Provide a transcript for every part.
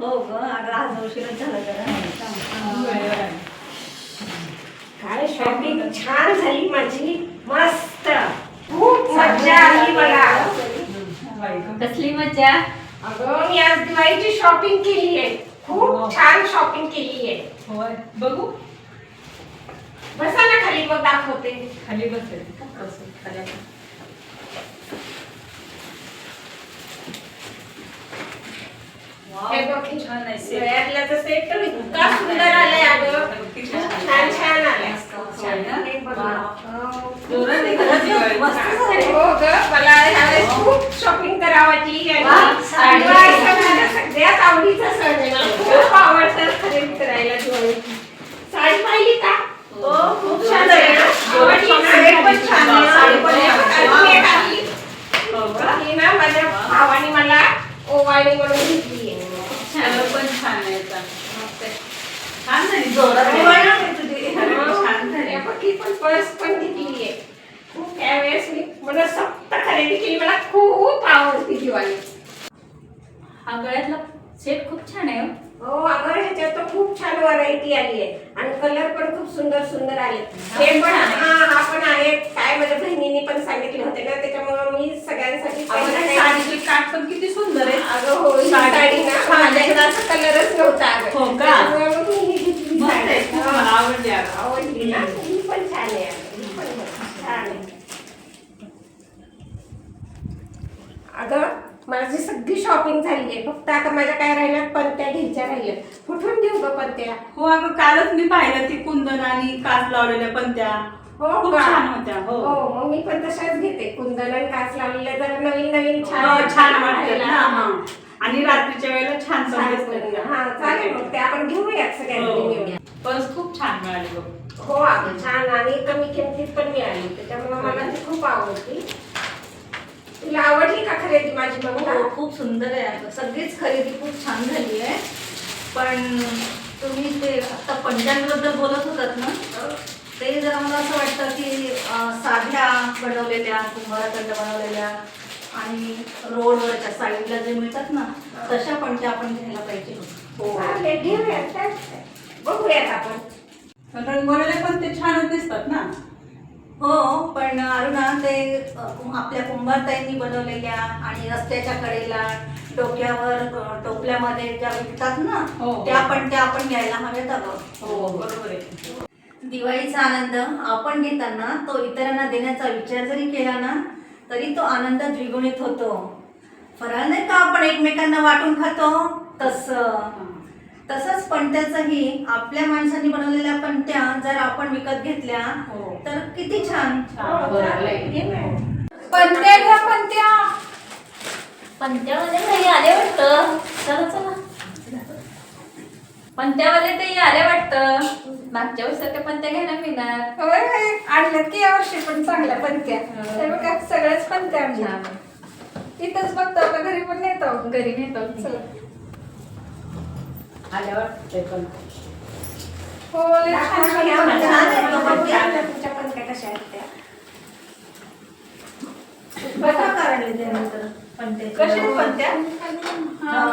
हो ग अगं आज उशीरच झाला जरा. काय शॉपिंग छान झाली माझी. मस्त. खूप मजा आली मला कसली मजा अगं मी आज दिवाळीची शॉपिंग केली आहे. खूप छान शॉपिंग केली आहे. बघू. बसा ना खाली मग दाखवते. खाली बसेल. बसेल, खाली. हे बघ हे छान आहे set. सेट तर इतका सुंदर आलाय अगं छान छान आलाय छान ना? हे बघ ना. हो. जोरात आहे खरंच दिवाळी. हो ग मला ह्यावेळेस खूप शॉपिंग करा वाटली आणि वा, साडी. दिवाळी सण माझा सगळ्यात आवडीचा सण आहे मला खूप आवडतं खरेदी करायला दिवाळीची साडी पाहिली का हो खूप छान आहे आवडली ना? पण छान आहे साडी पण अजून एक आली. हो का? ही ना माझ्या भावाने मला ओवाळणी म्हणून घेतली कलर पण छान आहे याचा. छान झाली जोरात जोरात दिवाळी आहे. आहे तुझी. छान झाली. ही पण पर्स पण घेतली आहे खूप त्यावेळेस मी मला केली मला खूप आवडती दिवाळी हा गळ्यातला सेट खूप छान आहे हो. हो अगं ह्याच्यात तर खूप छान व्हरायटी आली आहे. आणि कलर पण खूप सुंदर सुंदर आले. हे पण हा हा पण आहे. काय माझ्या बहिणीने पण सांगितले होते ना त्याच्यामुळे मी सगळ्यांसाठी काही ना आपण काही- साडीची काठ पण किती सुंदर आहे अगं हो ही साडी साडी ना छान आहे. माझ्याकडे असा कलरच नव्हता अगं हो का? त्याच्यामुळे मग मी ही घेतली मस्त आहे साडी. खूप मला आवडली अगं. आवडली ना ही पण छान आहे अगं. ही पण मस्त छान आहे अगं माझी सगळी शॉपिंग झाली आहे. फक्त आता माझ्या काय राहिल्यात? पंत्या घ्यायच्या राहिल्यात. कुठून देऊ ग पंत्या हो अगं कालच मी पाहिलं ती कुंदन आणि काच लावलेल्या पंत्या हो खूप का? छान होत्या हो. हो मग मी पण तशाच घेते. कुंदन आणि काच लावलेल्या जरा नवीन नवीन छान हो, छान ना वाटतात. ना हा. आणि रात्रीच्या वेळेला छान छान दिसतात. हा चालेल मग. ते आपण घेऊयात सगळ्यांनी हो. घेऊया पर्स खूप छान मिळाली बघ. हो अगं छान. आणि कमी किमतीत पण मिळाली. त्याच्यामुळे मला ती खूप आवडली. तुला आवडली का खरेदी माझी हो बघा खूप सुंदर आहे अगं सगळीच खरेदी खूप छान झाली आहे. पण तुम्ही ते आता पंचांबद्दल बोलत होतात ना? ते जरा मला असं वाटतं की साध्या बनवलेल्या कुंभाराकडनं बनवलेल्या आणि रोडवरच्या साईडला जे मिळतात ना तशा पण त्या आपण घ्यायला पाहिजे. हो. घेऊयात. बघूयात आपण. पण रंगवलेले पण ते छानच दिसतात ना? हो पण अरुणा ते आपल्या कुंभारताईंनी बनवलेल्या आणि रस्त्याच्या कडेला डोक्यावर टोपल्यामध्ये ज्या विकतात ना हो. त्या पण त्या आपण घ्यायला हव्यात अगं. हो बरोबर आहे. दिवाळीचा आनंद आपण घेताना तो इतरांना देण्याचा विचार जरी केला ना तरी तो आनंद द्विगुणित होतो. फराळ नाही का आपण एकमेकांना वाटून खातो? तस. तसंच पणत्याचंही आपल्या माणसांनी बनवलेल्या पणत्या जर आपण विकत घेतल्या हो. तर किती छान. छान, बरोबर आहे. पंत्या घ्या पंत्या. पंत्यावाले ताई आले वाटतं. चला चला. पंत्यावाले ताई आले वाटतं. मागच्या वर्षी सारख्या पंत्या घ्यायला मिळणार. होय होय. आणल्यात की यावर्षी पण चांगल्या पंत्या. हे. बघा सगळ्याच पंत्या आणल्या इथंच बघतो का घरी पण नेतो. घरी नेतो. चला. आल्यावर ते पण हो. तुमच्या पंत्या कशा आहेत त्या. त्यानंतर. कशा पंत्या हा.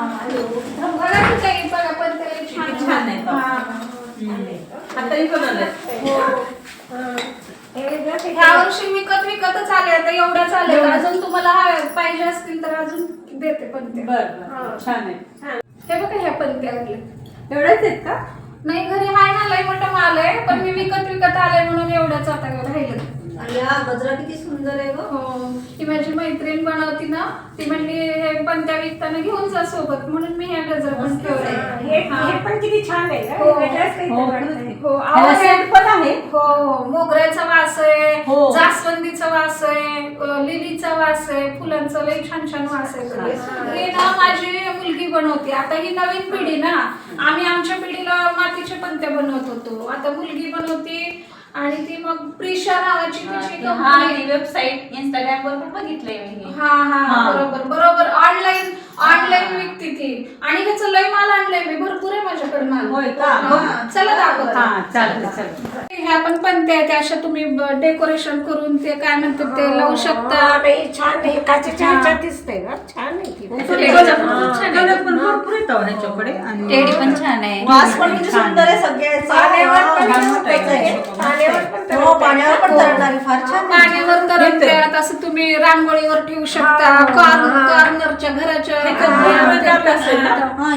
बघा बघा छान आहेत. हा. आताही पण आलं. ह्या वर्षी विकत विकतच आले आता एवढ्याच आले. अजून तुम्हाला पाहिजे असतील तर अजून देते पण ते. बर बर. छान आहे. हे बघा ह्या पंक्ती आणल्या एवढ्याच आहेत का? नाही घरी हाय ना लय मोठं माल आहे पण मी विकत विकत आले म्हणून एवढंच आता राहिलं आणि हा गजरा किती सुंदर आहे गं. हो ती माझी मैत्रीण बनवती ना ती म्हणली हे पंत्या विकताना घेऊन जा सोबत. म्हणून मी ह्या गजर पण मस्त आहे. ठेवले हे पण किती छान आहे हो. ना वेगळंच काहीतरी हो, वाटतंय. हो ह्याला सेट पण आहे. हो मोगऱ्याचा वास आहे हो. जास्वंदीचा वास आहे अ, लिलीचा वास आहे फुलांचा लय छान छान वास आहे हा. ना माझी मुलगी बनवते आता ही नवीन पिढी ना आम्ही आमच्या पिढीला मातीचे पंत्या बनवत होतो आता मुलगी बनवते आणि ती मग प्रिशा नावाची तिची हा वेबसाईट इंस्टाग्राम वर पण बघितलंय मी हे. हा हा हा. बरोबर बरोबर ऑनलाईन ऑनलाईन विकते ती. आणि ह्याचं लय माल आणलंय मी. भरपूर आहे माझ्याकडे माल होय का? हा, चला दाखवते. हा चालतं चालतं ह्या पण पणत्या आहेत अशा तुम्ही डेकोरेशन करून ते काय म्हणतात ते लावू शकता. हा, छान आहे. काचेच्या ह्याच्यात दिसतंय ना छान आहे ती. पण आहे. पण भरपूर येतो ह्याच्याकडे. आणि टेडी पण छान आहे. वास पण किती सुंदर आहे सगळे. पाण्यावर पण. आहे. पाण्यावर पण हो आहे. पाण्यावर पण तरणारी फार छान आहे. पाण्यावर तरंगत्यात असं तुम्ही रांगोळीवर ठेवू शकता. कॉर्न कॉर्नरच्या घराच्या? हा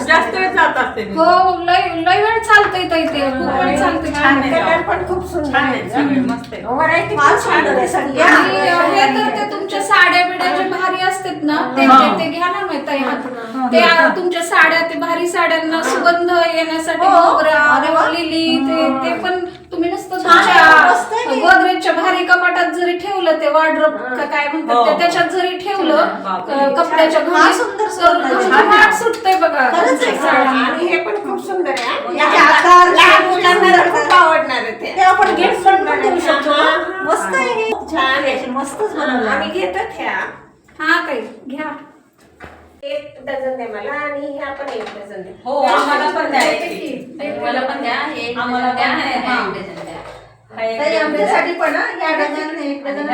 जास्त वेळ जात असतो. हो लय लय वेळ चालतंय ताई ते. खूप वेळ चालतंय. छान आहे. पण खूप सुंदर छान आहे सगळे मस्त आहे. व्हरायटी फार खूप छान सुंदर आहे. आहे. सगळ्या आणि हे तर ते तुमच्या साड्या बिड्या जे भारी असतात ना ते ते- ते घ्या ना माहिती आहे ते आ- तुमच्या साड्या ते भारी साड्यांना सुगंध येण्यासाठी हो. मोगरा अरे वा. लिली ते ते पण तुम्ही नुसतं तुमच्या की. गोदरेजच्या भारी कपाटात जरी ठेवलं ते वार्ड्रोब काय म्हणतात हो. ते त्याच्यात जरी ठेवलं कपड्याच्या घरी सुंदर सुंदर सुटतंय बघा. खरंच आहे. आणि हे पण खूप सुंदर आहे हा. याचे आकार, लहान मुलांना तर खूप आवडणार आहे ते. ते आपण गिफ्ट पण पण देऊ शकतो. हा, मस्त आहे. हे. छान आहे. मस्तच बनवलं. आम्ही घेतात ह्या. हा ताई घ्या. एक डझन द्या मला आणि ह्या पण एक डझन द्या हो आम्हाला पण द्या. मला पण द्या एक आम्हाला द्या पण आणि द्या. हा, एक डझन द्या. हा एक ताई डझन आमच्यासाठी पण हा, या डझन एक डझन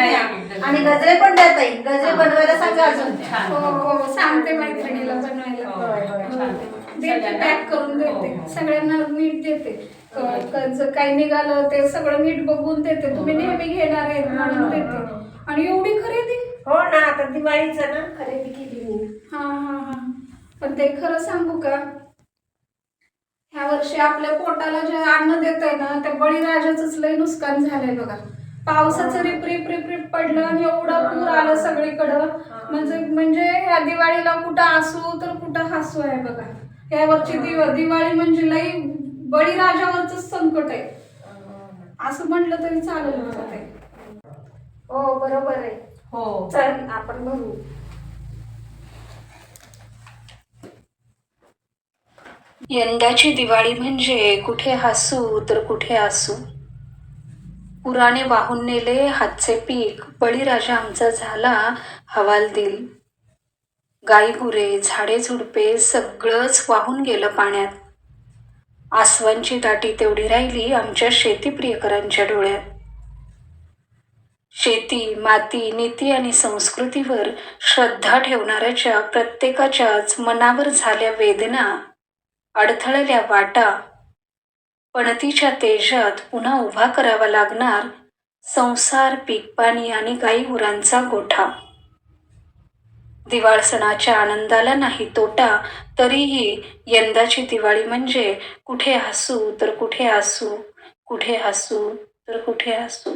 आणि गजरे पण द्या ताई. गजरे बनवायला सांगा अजून. छान. हो हो सांगते मैत्रिणीला बनवायला. छान. देते पॅक करून हो, देते. हो. सगळ्यांना नीट देते. क- क- जर काही निघालं ते सगळं नीट बघून देते. तुम्ही नेहमी घेणार आहेत म्हणून देते. आणि एवढी खरेदी हो दिवाळीचं ना खरेदी केली मी. हा हा हा. पण ते खरं सांगू का? ह्या वर्षी आपल्या पोटाला जे अन्न देत आहे ना त्या बळीराजाच लय नुकसान झालंय बघा. पावसाचं रिप रिप रिप रिप पडलं आणि एवढं पूर आलं सगळीकडं. म्हणजे म्हणजे ह्या दिवाळीला कुठं असू तर कुठं हसू आहे बघा. या वर्षी दिव दिवाळी म्हणजे लई बळीराजावरच संकट आहे. असं म्हटलं तरी चालेल बघा ते हो बरोबर आहे. हो. चल आपण भरू. यंदाची दिवाळी म्हणजे कुठे हसू तर कुठे असू पुराणे वाहून नेले हातचे पीक बळीराजा आमचा झाला हवालदिल गाई गुरे झाडे झुडपे सगळंच वाहून गेलं पाण्यात. आसवांची दाटी तेवढी राहिली आमच्या शेतीप्रियकरांच्या डोळ्यात. शेती माती नीती आणि संस्कृतीवर श्रद्धा ठेवणाऱ्याच्या प्रत्येकाच्याच मनावर झाल्या वेदना अडथळल्या वाटा पणतीच्या तेजात पुन्हा उभा करावा लागणार संसार पीकपाणी आणि गाई गुरांचा गोठा. दिवाळ सणाच्या आनंदाला नाही तोटा तरीही यंदाची दिवाळी म्हणजे कुठे हसू तर कुठे हसू कुठे हसू तर कुठे हसू